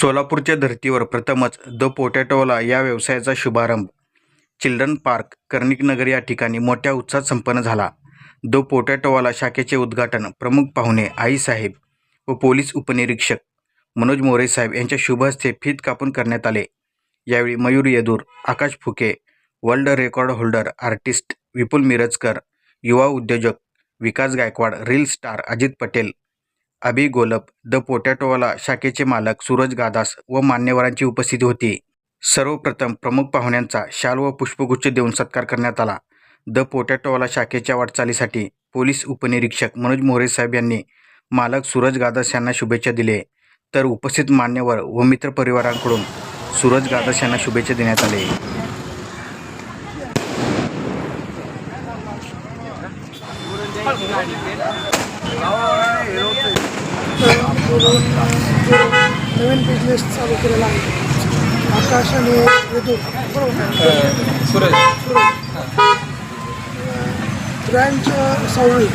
सोलापूरच्या धर्तीवर प्रथमच द पोटॅटोवाला या व्यवसायाचा शुभारंभ. चिल्ड्रन पार्क कर्णिक नगर या ठिकाणी मोठ्या उत्साहात संपन्न झाला. द पोटॅटोवाला शाखेचे उद्घाटन प्रमुख पाहुणे आईसाहेब व पोलीस उपनिरीक्षक मनोज मोरे साहेब यांच्या शुभ हस्ते फीत कापून करण्यात आले. यावेळी Mayur Yedur Akash Phuke world record holder artist Vipul Mirajkar युवा उद्योजक Vikas Gaikwad reel star Ajit Patel Abhi Golap the पोटॅटोवाला शाखेचे मालक सूरज गादास व मान्यवरांची उपस्थिती होती. सर्वप्रथम प्रमुख पाहुण्यांचा शाल व पुष्पगुच्छ देऊन सत्कार करण्यात आला. द पोटॅटोवाला शाखेच्या वाटचालीसाठी पोलीस उपनिरीक्षक मनोज मोहरे साहेब यांनी मालक सूरज गादास यांना शुभेच्छा दिले. तर उपस्थित मान्यवर व मित्र परिवारांकडून सूरज गादास यांना शुभेच्छा देण्यात आले. नवीन बिझनेस चालू केलेला आहे. आकाश आणि यदू बरोबर सूरज. ब्रँच सावळी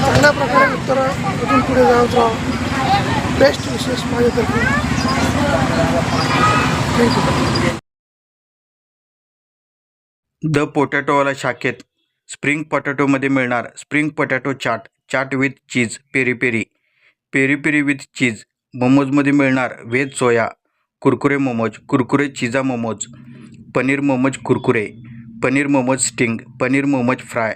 चांगल्या प्रकारे उत्तर अजून पुढे जात राहा. बेस्ट विशेष माझ्यातर्फे. थँक्यू द पोटॅटोवाला शाखेत स्प्रिंग पोटॅटोमध्ये मिळणार spring potato chaat chaat with cheese peri peri. Peri peri with cheese. मोमोजमध्ये मिळणार व्हेज सोया कुरकुरे मोमोज कुरकुरे चिजा मोमोज पनीर मोमोज कुरकुरे पनीर मोमोज स्टिंग paneer momos fry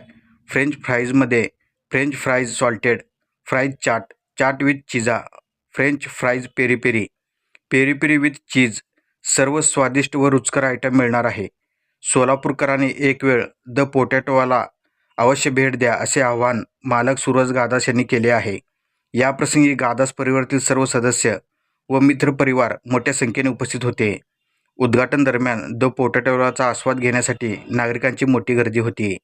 French फ्राईजमध्ये french fries salted fries chaat chaat with cheesy french fries peri peri. Peri peri with cheese. सर्व स्वादिष्ट व रुचकर item मिळणार आहे. सोलापूरकरांनी एक वेळ द पोटॅटोवाला अवश्य भेट द्या असे आवाहन मालक सूरज गादास यांनी केले आहे. याप्रसंगी गादास परिवारातील सर्व सदस्य व मित्रपरिवार मोठ्या संख्येने उपस्थित होते. उद्घाटन दरम्यान द पोटॅटोवालाचा आस्वाद घेण्यासाठी नागरिकांची मोठी गर्दी होती.